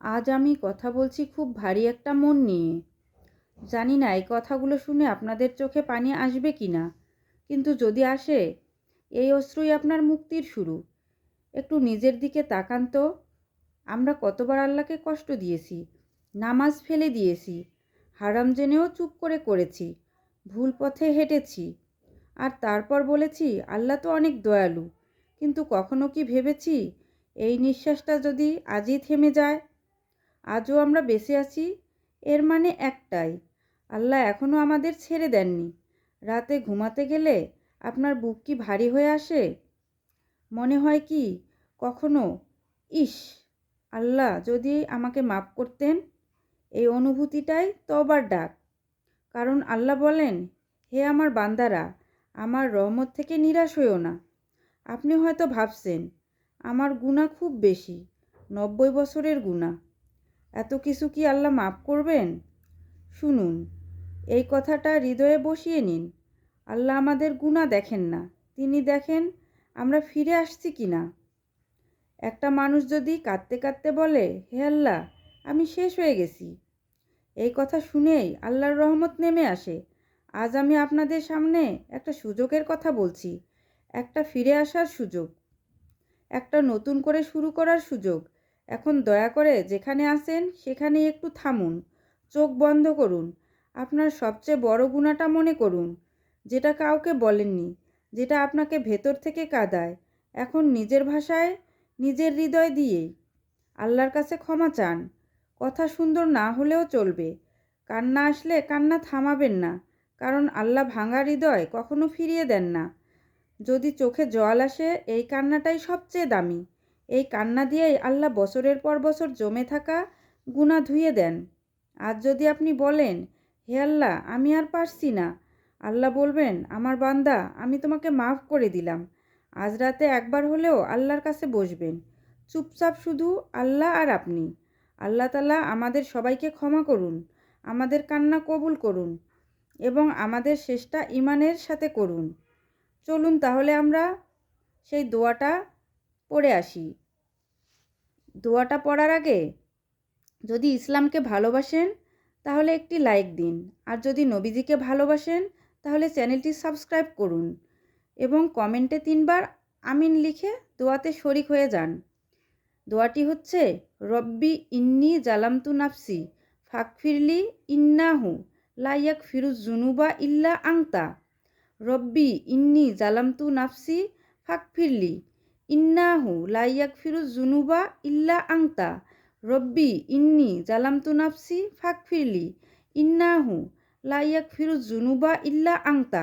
আজ আমি কথা বলছি খুব ভারী একটা মন নিয়ে। জানি না এই কথাগুলো শুনে আপনাদের চোখে পানি আসবে কি না, কিন্তু যদি আসে, এই অশ্রুই আপনার মুক্তির শুরু। একটু নিজের দিকে তাকান তো। আমরা কতবার আল্লাহকে কষ্ট দিয়েছি, নামাজ ফেলে দিয়েছি, হারাম জেনেও চুপ করে করেছি, ভুল পথে হেঁটেছি। আর তারপর বলেছি, আল্লাহ তো অনেক দয়ালু, কিন্তু কখনো কি ভেবেছি, এই নিঃশ্বাসটা যদি আজই থেমে যায়? আজও আমরা বেঁচে আছি, এর মানে একটাই, আল্লাহ এখনও আমাদের ছেড়ে দেননি। রাতে ঘুমাতে গেলে আপনার বুক কি ভারী হয়ে আসে? মনে হয় কি, কখনো? ইস, আল্লাহ যদি আমাকে মাফ করতেন, এই অনুভূতিটাই তবার ডাক। কারণ আল্লাহ বলেন, হে আমার বান্দারা, আমার রহমত থেকে নিরাশ হইও না। আপনি হয়তো ভাবছেন, আমার গুণা খুব বেশি, নব্বই বছরের গুণা এত কিছু কি আল্লাহ মাফ করবেন? শুনুন, এই কথাটা হৃদয়ে বসিয়ে নিন। আল্লাহ আমাদের গুণা দেখেন না। তিনি দেখেন আমরা ফিরে আসছি কি না একটা মানুষ যদি কাঁদতে কাঁদতে বলে, হে আল্লাহ, আমি শেষ হয়ে গেছি। এই কথা শুনেই আল্লাহর রহমত নেমে আসে। আজ আমি আপনাদের সামনে একটা সুযোগের কথা বলছি। একটা ফিরে আসার সুযোগ। একটা নতুন করে শুরু করার সুযোগ। এখন দয়া করে যেখানে আসেন সেখানেই একটু থামুন। চোখ বন্ধ করুন। আপনার সবচেয়ে বড় গুণাটা মনে করুন, যেটা কাউকে বলেননি, যেটা আপনাকে ভেতর থেকে কাঁদায়। এখন নিজের ভাষায়, নিজের হৃদয় দিয়েই। আল্লাহর কাছে ক্ষমা চান। কথা সুন্দর না হলেও চলবে। কান্না আসলে কান্না থামাবেন না, কারণ আল্লাহ ভাঙা হৃদয় কখনো ফিরিয়ে দেন না। যদি চোখে জল আসে, এই কান্নাটাই সবচেয়ে দামি। এই কান্না দিয়েই আল্লাহ বছরের পর বছর জমে থাকা গুণা ধুয়ে দেন। আজ যদি আপনি বলেন, হে আল্লাহ, আমি আর পারছি না। আল্লাহ বলবেন, আমার বান্দা, আমি তোমাকে মাফ করে দিলাম। আজ রাতে একবার হলেও আল্লাহর কাছে বসবেন। চুপচাপ শুধু আল্লাহ আর আপনি। আল্লাহ তালা আমাদের সবাইকে ক্ষমা করুন, আমাদের কান্না কবুল করুন এবং আমাদের শেষটা ইমানের সাথে করুন। চলুন তাহলে আমরা সেই দোয়াটা পড়ে আসি। দোয়াটা পড়ার আগে যদি ইসলামকে ভালোবাসেন, তাহলে একটি লাইক দিন। আর যদি নবীজিকে ভালোবাসেন, তাহলে চ্যানেলটি সাবস্ক্রাইব করুন এবং কমেন্টে তিনবার আমিন লিখে দোয়াতে শরিক হয়ে যান। দোয়াটি হচ্ছে, রব্বি ইন্নি জালামতু নাফসি ফাকফিরলি ইন্নাহু লাইয়াক ফিরুজ জুনুবা ইল্লা আংতা। রব্বি ইন্নি জালামতু নাফসি ফাকফিরলি ইন্নাহু লাইয়াক ফিরুজ জুনুবা ইল্লা আংতা রব্বি, ইন্নি জালামতু নাফসি ফাকফিরলি ইন্নাহু লাইয়াক ফিরুজ জুনুবা ইল্লা আংতা